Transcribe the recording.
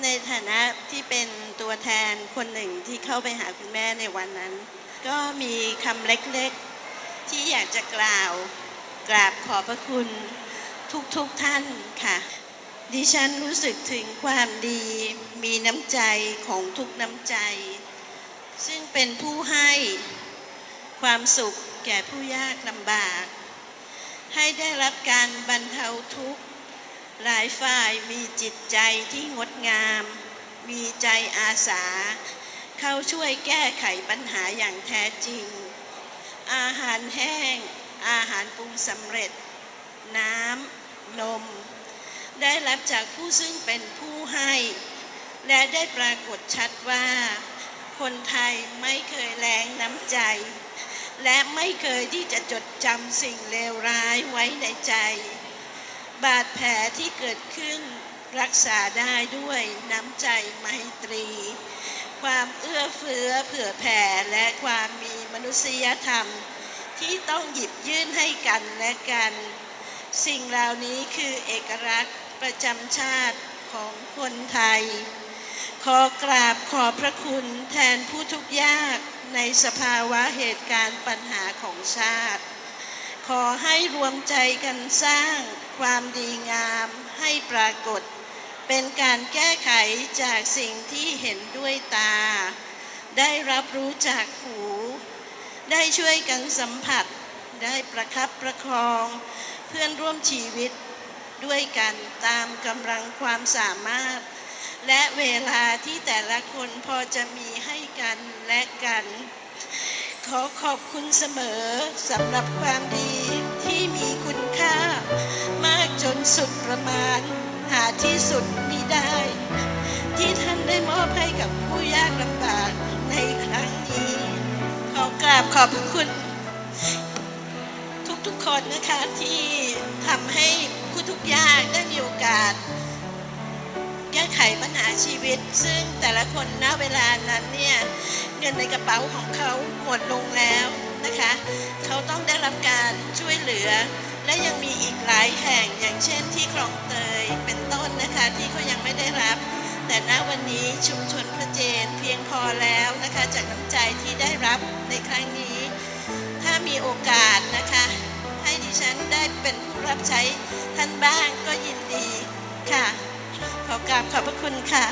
ในฐานะที่เป็นตัวแทนคนหนึ่งที่เข้าไปหาคุณแม่ในวันนั้น ก็มีคำเล็กๆ ที่อยากจะกล่าวกราบขอบพระคุณทุกๆทท่านค่ะ ดิฉันรู้สึกถึงความดีมีน้ำใจของทุกน้ำใจ ซึ่งเป็นผู้ให้ความสุขแก่ผู้ยากลำบาก ให้ได้รับการบรรเทาทุกข์ หลายฝ่ายมีจิตใจที่งดงาม มีใจอาสา เข้าช่วยแก้ไขปัญหาอย่างแท้จริง อาหารแห้ง อาหารปรุงสำเร็จ น้ำ นม ได้รับจากผู้ซึ่งเป็นผู้ให้ และได้ปรากฏชัดว่า คนไทยไม่เคยแรงน้ำใจ และไม่เคยที่จะจดจำสิ่งเลวร้ายไว้ในใจ บาดแผลที่เกิดขึ้นรักษาได้ด้วยน้ำใจไมตรี ความเอื้อเฟื้อเผื่อแผ่และความมีมนุษยธรรม ที่ต้องหยิบยื่นให้กันและกัน สิ่งเหล่านี้คือเอกลักษณ์ประจำชาติของคนไทย ขอกราบขอบพระคุณแทนผู้ทุกข์ยากในสภาวะเหตุการณ์ปัญหาของชาติ ขอให้รวมใจกันสร้างความดีงามให้ปรากฏ เป็นการแก้ไขจากสิ่งที่เห็นด้วยตา ได้รับรู้จากหู ได้ช่วยกันสัมผัส ได้ประคับประคอง เพื่อนร่วมชีวิตด้วยกันตามกำลังความสามารถ และเวลาที่แต่ละคนพอจะมีให้กันและกัน ขอขอบคุณเสมอสำหรับความดีที่มีคุณค่า มากจนสุดประมาณ หาที่สุดมิได้ ที่ท่านได้มอบให้กับผู้ยากลำบากในครั้งนี้ ขอกราบขอบพระคุณ ทุกๆคนนะคะที่ทำให้ผู้ทุกยากได้มีโอกาส ก้ไขปัญหาชีวิต ซึ่งแต่ละคนณเวลานั้นเนี่ยเงินในกระเป๋าของเขาหมดลงแล้วนะคะเขาต้องได้รับการช่วยเหลือ และยังมีอีกหลายแห่งอย่างเช่นที่คลองเตยเป็นต้นนะคะที่เขายังไม่ได้รับ แต่ณวันนี้ชุมชนพระเจนเพียงพอแล้วนะคะจากน้ำใจที่ได้รับในครั้งนี้ ถ้ามีโอกาสนะคะให้ดิฉันได้เป็นผู้รับใช้ท่านบ้างก็ยินดีค่ะ ราบขอบพระคุณค่ะ